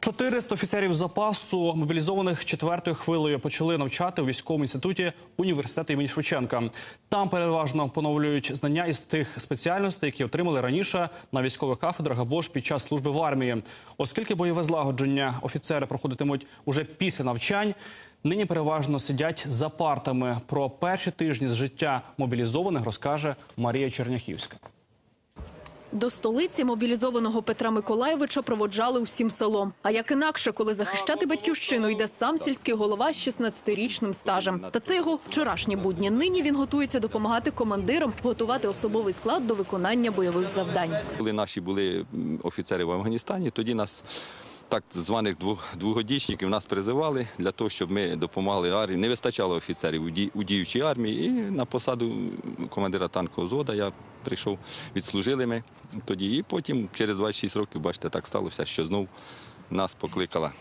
400 офіцерів запасу, мобілізованих четвертою хвилею, почали навчати у військовому інституті університету імені Шевченка. Там переважно поновлюють знання із тих спеціальностей, які отримали раніше на військових кафедрах або ж під час служби в армії. Оскільки бойове злагодження офіцери проходитимуть уже після навчань. Нині переважно сидять за партами. Про перші тижні з життя мобілізованих розкаже Марія Черняхівська. До столиці мобілізованого Петра Миколаєвича проводжали усім селом. А як інакше, коли захищати батьківщину йде сам сільський голова з 16-річним стажем. Та це його вчорашні будні. Нині він готується допомагати командирам готувати особовий склад до виконання бойових завдань. Коли наші були офіцери в Афганістані, тоді нас так званих двогодічників нас призивали для того, щоб ми допомагали армії. Не вистачало офіцерів у ді- у діючій армії. І на посаду командира танкового взвода я прийшов, відслужили ми тоді. І потім, через 26 років, бачите, так сталося, що знов нас покликала.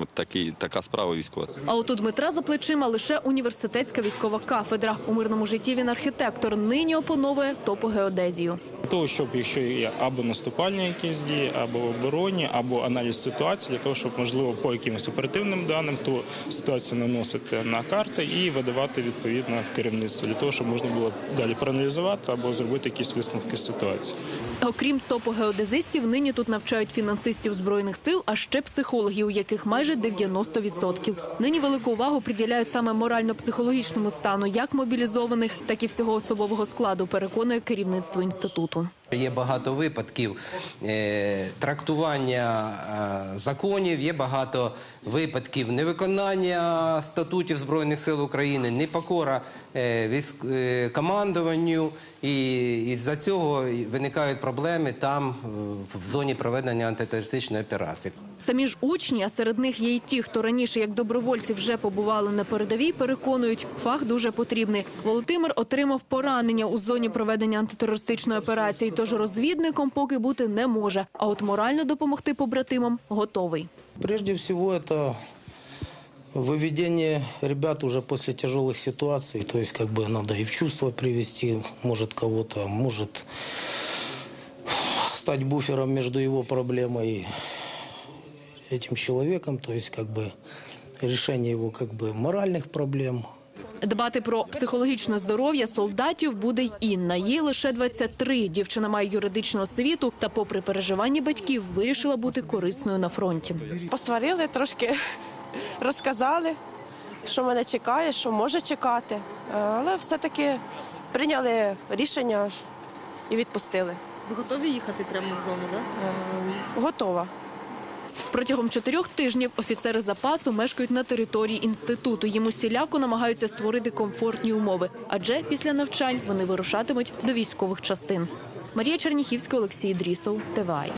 От такий, така справа військова. А от у Дмитра за плечима лише університетська військова кафедра. У мирному житті він архітектор. Нині опановує топогеодезію. Для того, щоб якщо є або наступальні якісь дії, або оборонні, або аналіз ситуації, для того, щоб можливо по якимось оперативним даним ту ситуацію наносити на карти і видавати відповідно керівництво для того, щоб можна було далі проаналізувати або зробити якісь висновки з ситуації. Окрім топогеодезистів, нині тут навчають фінансистів збройних сил, а ще психологів, у яких майже 90%. Нині велику увагу приділяють саме морально-психологічному стану як мобілізованих, так і всього особового складу. Переконує керівництво інституту. Є багато випадків е, трактування е, законів, є багато випадків невиконання статутів Збройних сил України, непокора е, військ, е, командуванню, і із-за цього виникають проблеми там е, в зоні проведення антитерористичної операції. Самі ж учні, а серед них є й ті, хто раніше як добровольці вже побували на передовій, переконують, фах дуже потрібний. Володимир отримав поранення у зоні проведення антитерористичної операції, тож розвідником поки бути не може. А от морально допомогти побратимам готовий. Прежде всего это выведение ребят уже после тяжелых ситуаций. То есть как бы надо и в чувство привести, может кого-то, может стать буфером между его проблемой и этим человеком. То есть как бы решение его как бы моральных проблем. Дбати про психологічне здоров'я солдатів буде й Інна. Їй лише 23. Дівчина має юридичну освіту та, попри переживання батьків, вирішила бути корисною на фронті. Посварили трошки, розказали, що мене чекає, що може чекати. Е, Але все-таки прийняли рішення і відпустили. Ви готові їхати прямо в зону, так? Е, Готова. Протягом чотирьох тижнів офіцери запасу мешкають на території інституту. Їм усіляко намагаються створити комфортні умови, адже після навчань вони вирушатимуть до військових частин. Марія Черніхівська, Олексій Дрісов, ТВАЙ.